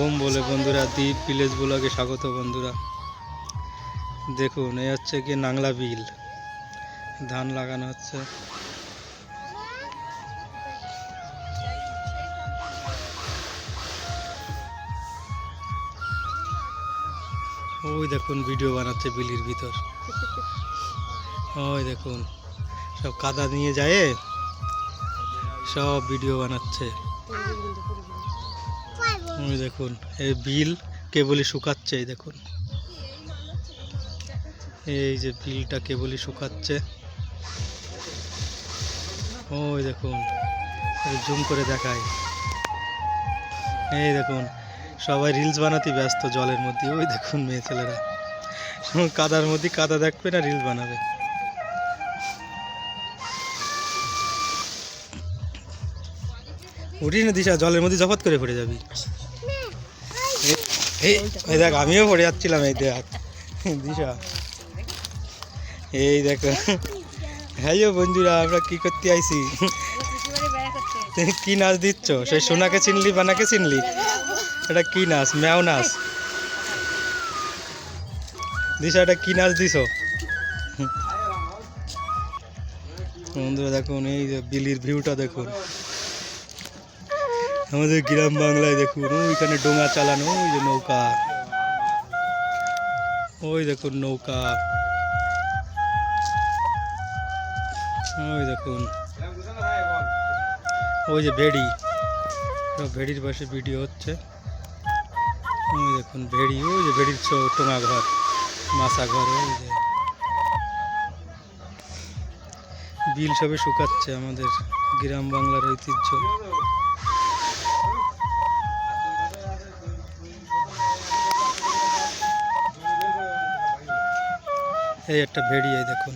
Home বলে বন্ধুরা দ্বীপ ভিলেজ ব্লগে স্বাগত বন্ধুরা। দেখুন, এই হচ্ছে কি নাংলা বিল। ধান লাগানো হচ্ছে। ওই দেখুন, ভিডিও বানাচ্ছে বিলির ভিতর। ওই দেখুন, সব কাদা নিয়ে যায়, সব ভিডিও বানাচ্ছে। ওই দেখুন, এই বিল কেবলই শুকাচ্ছে, এই দেখুন। এই যে বিলটা কেবলই শুকাচ্ছে। ওই দেখুন জুম করে দেখায় এই দেখুন, সবাই রিলস বানাতে ব্যস্ত জলের মধ্যে, ওই দেখুন মেয়ে ছেলেরা। কাদার মধ্যে কাদা দেখবে না, রিলস বানাবে। উঠি না দিশা, জলের মধ্যে জফাত করে পড়ে যাবি। এই দেখ, আমিও পড়ে যাচ্ছিলাম, এই দেখ। দিশা। এই দেখো। হ্যালো বন্ধুরা, আমরা কি করতে তুমি কি নাচ দিচ্ছ? সেই সোনাকে চিনলি, বানাকে চিনলি? এটা কি নাচ? ম্যাও নাচ। দিশা, এটা কি নাচ দিছ? বন্ধুরা, দেখুন, এই যে বিলির ভিউটা দেখুন। আমাদের গ্রাম বাংলায় দেখুন ওইখানে ডোঙা চালানো, ওই যে নৌকা। ওই দেখুন নৌকা। ওই দেখুন। ওই যে ভেড়ি। ভেড়ির পাশে ভিডিও হচ্ছে। ওই দেখুন ভেড়ি, ওই যে ভেড়ির টোঙা ঘর মাসা ঘর, ওই যে। বিল সবে শুকাচ্ছে আমাদের গ্রাম বাংলার ঐতিহ্য। এই একটা ভেড়ি, এই দেখুন।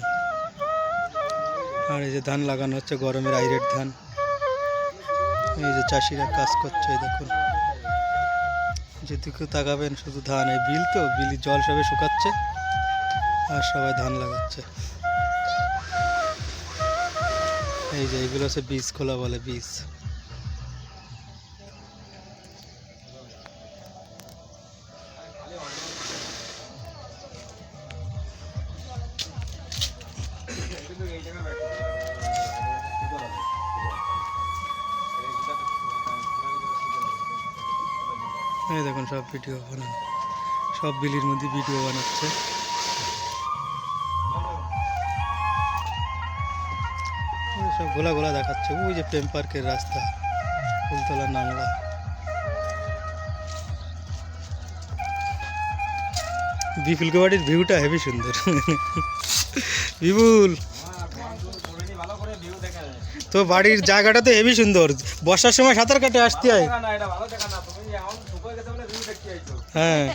আর এই যে ধান লাগানো হচ্ছে, গরমের আইরেট ধান। এই যে চাষিরা কাজ করছে, এই দেখুন। যেদিকে তাকাবেন, শুধু ধান, এই বিল তো, বিলি জল সবে শুকাচ্ছে, আর সবাই ধান লাগাচ্ছে। এই যে এগুলো হচ্ছে বীজ খোলা বলে বীজ। এই দেখুন, সব ভিডিও বানানো। সব বিলির মধ্যে ভিডিও বানাচ্ছে। সব গোলা গোলা দেখাচ্ছে। ওই যে প্রেম পার্কের রাস্তা, ফুলতলা নাংলা। বিপুলকে বাড়ির ভিউটা হেভি সুন্দর। বিপুল! তো বাড়ির জায়গাটা তো হেভি সুন্দর। বর্ষার সময় সাঁতার কাটে, আসতে হয়। হ্যাঁ।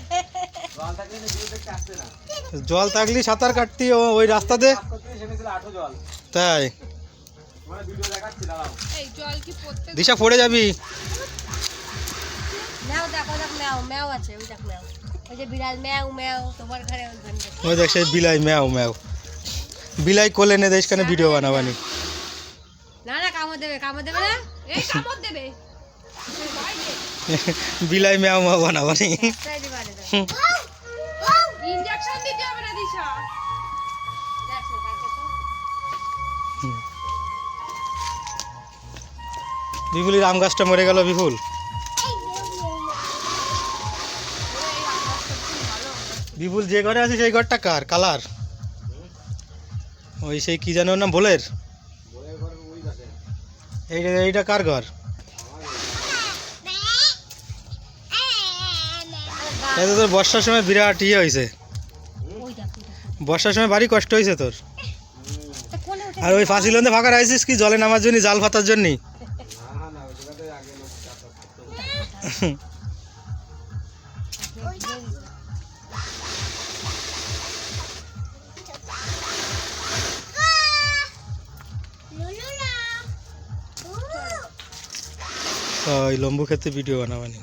জল থাকলে সাঁতার কাটতি ও- ওই তাই। জল কি প্রত্যেক দিশা পড়ে যাবি। ম্যাও দেখো দেখ ম্যাও ম্যাও আছে ওই দেখ ম্যাও। ওই যে বিড়াল ম্যাও ম্যাও তোমার ঘরে ওই ঘণ্টা। ওই দেখ সেই বিলাই ম্যাও ম্যাও। বিলাই কোলে নে দেশ কানে ভিডিও বানাবানি। না না কামড় দেবে কামড় দেবে না। এই কামড় দেবে। বিলাই ম্যাও ম্যাও বানাবানি। বিপুলের আম গাছটা মরে গেল বিপুল। বিপুল যে ঘরে আছে সেই ঘরটা কার? কালার? ওই সেই কি জানো না ভোলের? এইটা এইটা কার ঘর? তো তোর বর্ষার সময় বিরাট ইয়ে হয়েছে। বর্ষার সময় বাড়ি কষ্ট হয়েছে তোর। আর ওই ফাঁসিলন্দে ফাঁকা রাখছিস কি জলে নামার জন্য জাল ফাতার জন্য? ওই লম্বু ক্ষেত্রে ভিডিও বানাবানি।